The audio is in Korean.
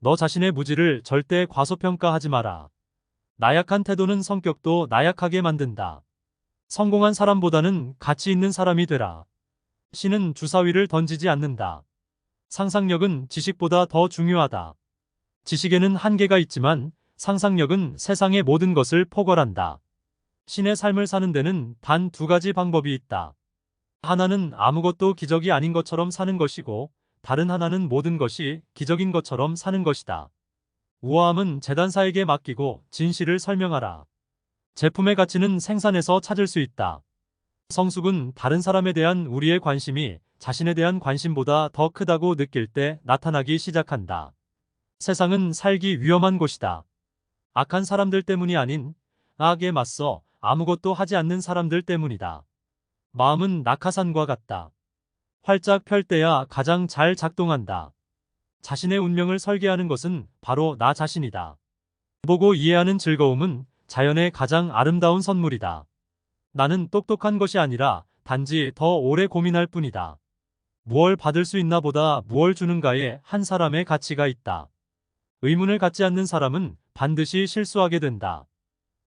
너 자신의 무지를 절대 과소평가하지 마라. 나약한 태도는 성격도 나약하게 만든다. 성공한 사람보다는 가치 있는 사람이 되라. 신은 주사위를 던지지 않는다. 상상력은 지식보다 더 중요하다. 지식에는 한계가 있지만 상상력은 세상의 모든 것을 포괄한다. 신의 삶을 사는 데는 단 두 가지 방법이 있다. 하나는 아무것도 기적이 아닌 것처럼 사는 것이고, 다른 하나는 모든 것이 기적인 것처럼 사는 것이다. 우아함은 재단사에게 맡기고 진실을 설명하라. 제품의 가치는 생산에서 찾을 수 있다. 성숙은 다른 사람에 대한 우리의 관심이 자신에 대한 관심보다 더 크다고 느낄 때 나타나기 시작한다. 세상은 살기 위험한 곳이다. 악한 사람들 때문이 아닌 악에 맞서 아무것도 하지 않는 사람들 때문이다. 마음은 낙하산과 같다. 활짝 펼 때야 가장 잘 작동한다. 자신의 운명을 설계하는 것은 바로 나 자신이다. 보고 이해하는 즐거움은 자연의 가장 아름다운 선물이다. 나는 똑똑한 것이 아니라 단지 더 오래 고민할 뿐이다. 무얼 받을 수 있나 보다 무얼 주는가에 한 사람의 가치가 있다. 의문을 갖지 않는 사람은 반드시 실수하게 된다.